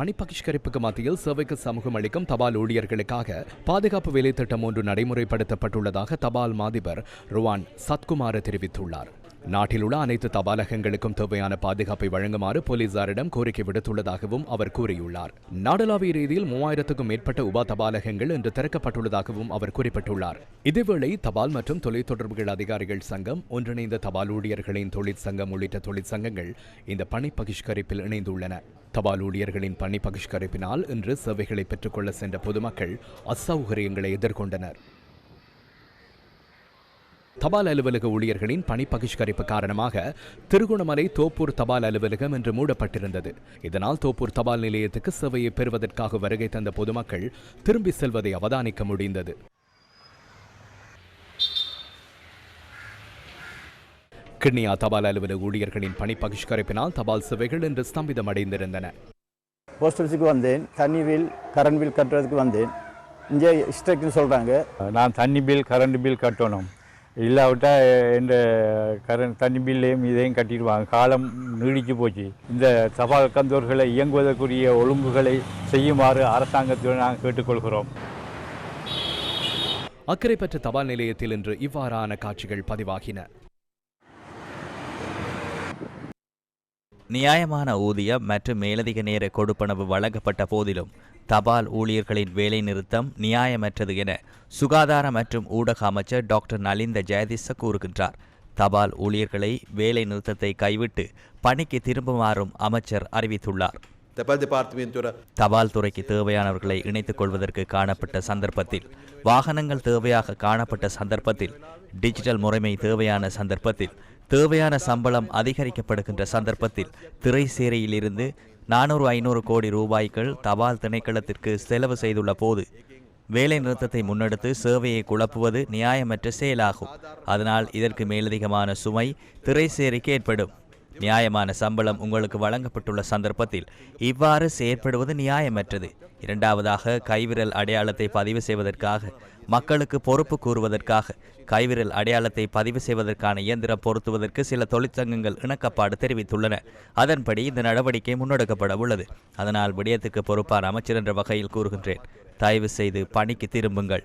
பணிப்பகிஷ்கரிப்புக்கு மத்தியில் சேவைக்கு சமூகம் அளிக்கும் தபால் ஊழியர்களுக்காக பாதுகாப்பு வேலை திட்டம் ஒன்று நடைமுறைப்படுத்தப்பட்டுள்ளதாக தபால் மாதிபர் ருவான் சத்குமார் தெரிவித்துள்ளார். நாட்டில் உள்ள அனைத்து தபாலகங்களுக்கும் தேவையான பாதுகாப்பை வழங்குமாறு போலீசாரிடம் கோரிக்கை விடுத்துள்ளதாகவும் அவர் கூறியுள்ளார். நாடளாவிய ரீதியில் மூவாயிரத்துக்கும் மேற்பட்ட உபா தபாலகங்கள் இன்று திறக்கப்பட்டுள்ளதாகவும் அவர் குறிப்பிட்டுள்ளார். இதேவேளை தபால் மற்றும் தொலைத்தொடர்புகள் அதிகாரிகள் சங்கம் ஒன்றிணைந்த தபால் ஊழியர்களின் தொழிற்சங்கம் உள்ளிட்ட தொழிற்சங்கங்கள் இந்த பணி பகிஷ்கரிப்பில் இணைந்துள்ளன. தபால் ஊழியர்களின் பணி பகிஷ்கரிப்பினால் இன்று சேவைகளை பெற்றுக்கொள்ள சென்ற பொதுமக்கள் அசௌகரியங்களை எதிர்கொண்டனர். தபால் அலுவலக ஊழியர்களின் பணி பகிஷ்கரிப்பு காரணமாக திருகோணமலை தோப்பூர் தபால் அலுவலகம் இன்று மூடப்பட்டிருந்தது. இதனால் தோப்பூர் தபால் நிலையத்துக்கு சேவையை பெறுவதற்காக வருகை தந்த பொதுமக்கள் திரும்பி செல்வதை அவதானிக்க முடிந்தது. கிண்ணியா தபால் அலுவலக ஊழியர்களின் பணி பகிஷ்கரிப்பினால் தபால் சேவைகள் இன்று ஸ்தம்பிதமடைந்திருந்தன. போஸ்ட் ஆஃபீஸுக்கு வந்தேன் தண்ணி பில் கரண்ட் பில் கட்டுறதுக்கு வந்தேன். இங்கே இன்ஸ்ட்ரக்ஷன் சொல்கிறாங்க நான் தண்ணி பில் கரண்ட் பில் கட்டணும். இல்லாவிட்டால் இந்த கரண்ட் தண்ணி பில்லையும் இதையும் கட்டிடுவாங்க. காலம் நீடிச்சு போச்சு. இந்த தபால் கந்தோர்களை இயங்குவதற்குரிய ஒழுங்குகளை செய்யுமாறு அரசாங்கத்துடன் நாங்கள் கேட்டுக்கொள்கிறோம். அக்கரைப்பற்ற தபால் நிலையத்தில் இன்று இவ்வாறான காட்சிகள் பதிவாகின. நியாயமான ஊதியம் மற்றும் மேலதிக நேர கொடுப்பனவு வழங்கப்பட்ட போதிலும் தபால் ஊழியர்களின் வேலைநிறுத்தம் நியாயமற்றது என சுகாதார மற்றும் ஊடக அமைச்சர் டாக்டர் நலிந்த ஜெயதிச கூறுகின்றார். தபால் ஊழியர்களை வேலை நிறுத்தத்தை கைவிட்டு பணிக்கு திரும்புமாறும் அமைச்சர் அறிவித்துள்ளார். தபால் துறைக்கு தேவையானவர்களை இணைத்துக் கொள்வதற்கு காணப்பட்ட சந்தர்ப்பத்தில் வாகனங்கள் தேவையாக காணப்பட்ட சந்தர்ப்பத்தில் டிஜிட்டல் முறைமை தேவையான சந்தர்ப்பத்தில் தேவையான சம்பளம் அதிகரிக்கப்படுகின்ற சந்தர்ப்பத்தில் திரை சேரையிலிருந்து நானூறு ஐநூறு கோடி ரூபாய்கள் தபால் திணைக்களத்திற்கு செலவு செய்துள்ள போது வேலைநிறுத்தத்தை முன்னெடுத்து சேவையை குழப்புவது நியாயமற்ற செயலாகும். அதனால் இதற்கு மேலதிகமான சுமை திரைசேரிக்கு ஏற்படும். நியாயமான சம்பளம் உங்களுக்கு வழங்கப்பட்டுள்ள சந்தர்ப்பத்தில் இவ்வாறு செயற்படுவது நியாயமற்றது. இரண்டாவதாக கைவிரல் அடையாளத்தை பதிவு செய்வதற்காக மக்களுக்கு பொறுப்பு கூறுவதற்காக கைவிரல் அடையாளத்தை பதிவு செய்வதற்கான இயந்திரம் பொருத்துவதற்கு சில தொழிற்சங்கங்கள் இணக்கப்பாடு தெரிவித்துள்ளன. அதன்படி இந்த நடவடிக்கை முன்னெடுக்கப்பட உள்ளது. அதனால் விடயத்துக்கு பொறுப்பான அமைச்சர் என்ற வகையில் கூறுகின்றேன். தயவு செய்து பணிக்கு திரும்புங்கள்.